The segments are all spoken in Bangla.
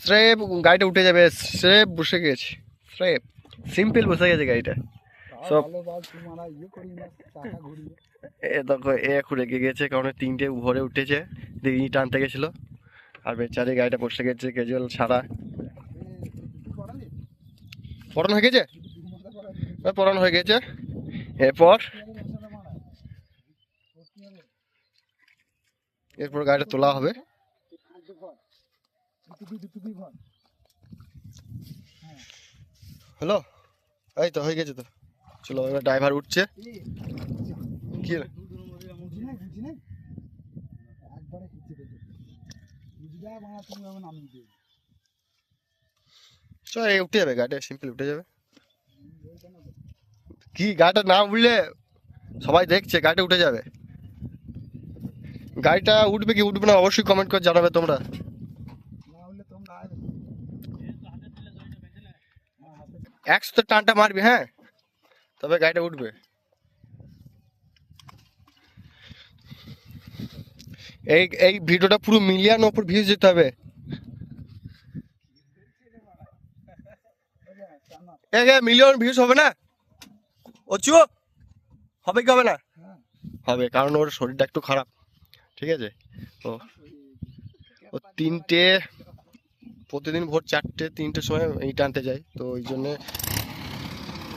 স্রেপ গাড়িটা উঠে যাবে স্রেপ বসে গেছে স্রেপ সিম্পল বসে গেছে গাড়িটা। সব এ দেখো, এ এখন রেগে গেছে, কারণ তিনটে ভরে উঠেছে ইট টানতে গেছিল। আর বেচারি গাড়িটা বসে গেছে কেজুয়াল ছাড়া পড়ানো হয়ে গেছে? পড়ানো হয়ে গেছে। এরপর? এরপর গাড়িটা তোলা হবে। হ্যালো, এই তো হয়ে গেছে তো। চলো, এবার ড্রাইভার উঠছে। কি উঠে যাবে গাড়িটা সিম্পল উঠে যাবে। কি গাড়িটা না উঠলে সবাই দেখছে, গাড়িটা উঠে যাবে। গাড়িটা উঠবে কি উঠবে না, অবশ্যই কমেন্ট করে জানাবে তোমরা। একশো টানটা মারবি হ্যাঁ? তবে গাড়িটা উঠবে। এই এই ভিডিওটা পুরো মিলিয়ন ওপর ভিউজ যেতে হবে। মিলিয়ন ভিউজ হবে না? অচু, হবে কি হবে না? হবে, কারণ ওর শরীরটা একটু খারাপ। ঠিক আছে? ও ও তিনটে প্রতিদিন ভোর চারটে তিনটের সময় ইট আনতে যায়, তো ওই জন্যে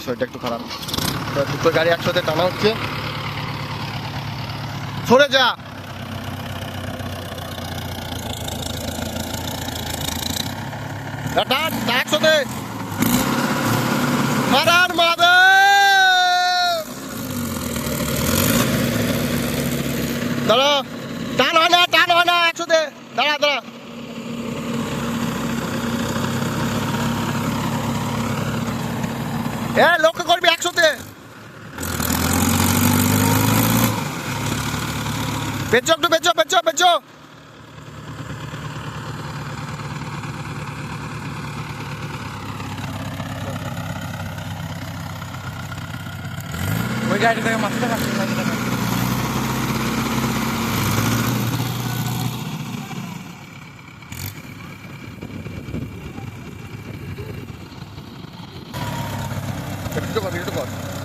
শরীরটা একটু খারাপ। তো দুটো গাড়ি একসাথে টানা হচ্ছে। সরে যা! দাঁড়া টান হয় না, টান হয় না দাঁড়া। দাঁড়া হ্যাঁ লক্ষ্য করবি একসাথে বেচো একটু বেচো বেচো বেচো ওই গাড়ি থেকে মারতে পারছি না একটু কর একটু কর